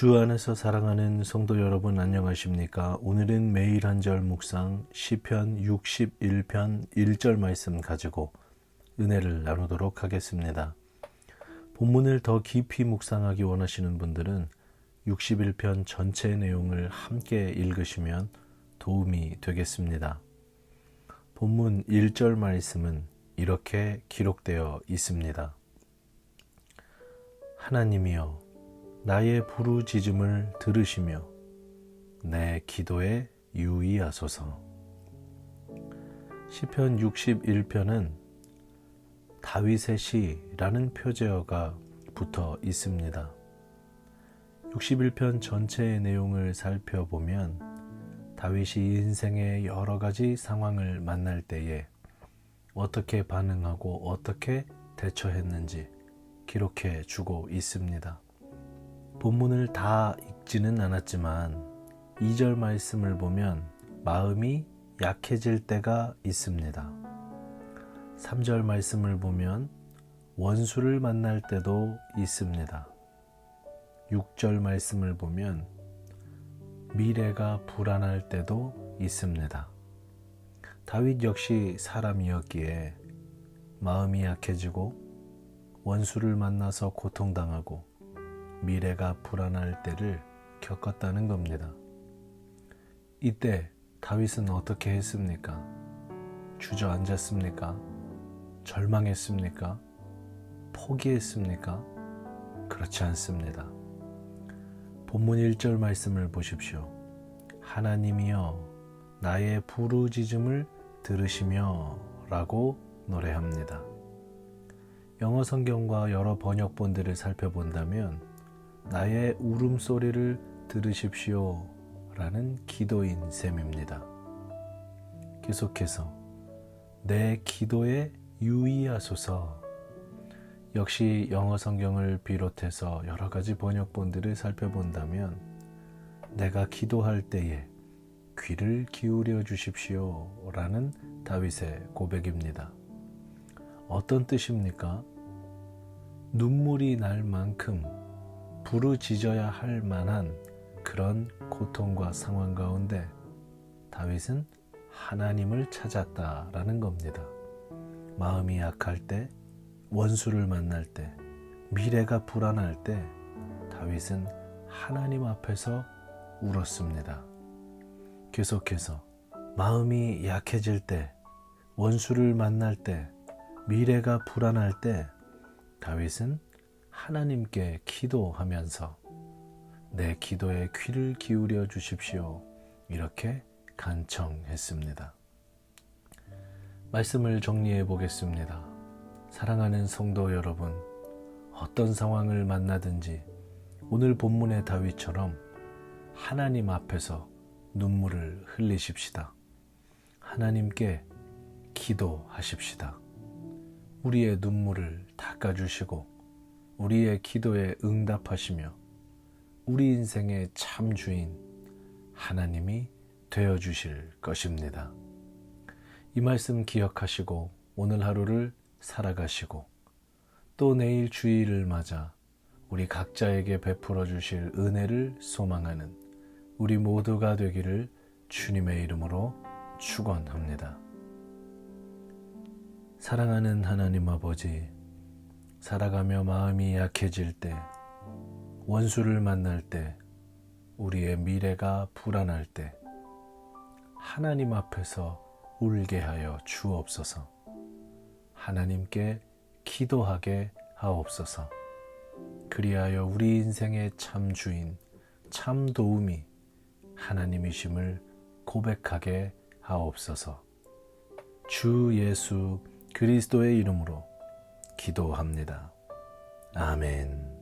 주 안에서 사랑하는 성도 여러분 안녕하십니까? 오늘은 매일 한 절 묵상 시편 61편 1절 말씀 가지고 은혜를 나누도록 하겠습니다. 본문을 더 깊이 묵상하기 원하시는 분들은 61편 전체 내용을 함께 읽으시면 도움이 되겠습니다. 본문 1절 말씀은 이렇게 기록되어 있습니다. 하나님이여 나의 부르짖음을 들으시며 내 기도에 유의하소서. 시편 61편은 다윗의 시라는 표제어가 붙어 있습니다. 61편 전체의 내용을 살펴보면 다윗이 인생의 여러 가지 상황을 만날 때에 어떻게 반응하고 어떻게 대처했는지 기록해 주고 있습니다. 본문을 다 읽지는 않았지만 2절 말씀을 보면 마음이 약해질 때가 있습니다. 3절 말씀을 보면 원수를 만날 때도 있습니다. 6절 말씀을 보면 미래가 불안할 때도 있습니다. 다윗 역시 사람이었기에 마음이 약해지고 원수를 만나서 고통당하고 미래가 불안할 때를 겪었다는 겁니다. 이때 다윗은 어떻게 했습니까? 주저앉았습니까? 절망했습니까? 포기했습니까? 그렇지 않습니다. 본문 1절 말씀을 보십시오. 하나님이여 나의 부르짖음을 들으시며 라고 노래합니다. 영어 성경과 여러 번역본들을 살펴본다면 나의 울음소리를 들으십시오 라는 기도인 셈입니다. 계속해서 내 기도에 유의하소서 역시 영어 성경을 비롯해서 여러 가지 번역본들을 살펴본다면 내가 기도할 때에 귀를 기울여 주십시오 라는 다윗의 고백입니다. 어떤 뜻입니까? 눈물이 날 만큼 부르짖어야 할 만한 그런 고통과 상황 가운데 다윗은 하나님을 찾았다라는 겁니다. 마음이 약할 때, 원수를 만날 때, 미래가 불안할 때 다윗은 하나님 앞에서 울었습니다. 계속해서 마음이 약해질 때, 원수를 만날 때, 미래가 불안할 때 다윗은 하나님께 기도하면서 내 기도에 귀를 기울여 주십시오. 이렇게 간청했습니다. 말씀을 정리해 보겠습니다. 사랑하는 성도 여러분, 어떤 상황을 만나든지 오늘 본문의 다윗처럼 하나님 앞에서 눈물을 흘리십시다. 하나님께 기도하십시다. 우리의 눈물을 닦아주시고 우리의 기도에 응답하시며 우리 인생의 참 주인 하나님이 되어 주실 것입니다. 이 말씀 기억하시고 오늘 하루를 살아가시고 또 내일 주일을 맞아 우리 각자에게 베풀어 주실 은혜를 소망하는 우리 모두가 되기를 주님의 이름으로 축원합니다. 사랑하는 하나님 아버지 살아가며 마음이 약해질 때, 원수를 만날 때, 우리의 미래가 불안할 때, 하나님 앞에서 울게 하여 주옵소서. 하나님께 기도하게 하옵소서. 그리하여 우리 인생의 참 주인, 참 도움이 하나님이심을 고백하게 하옵소서. 주 예수 그리스도의 이름으로 기도합니다. 아멘.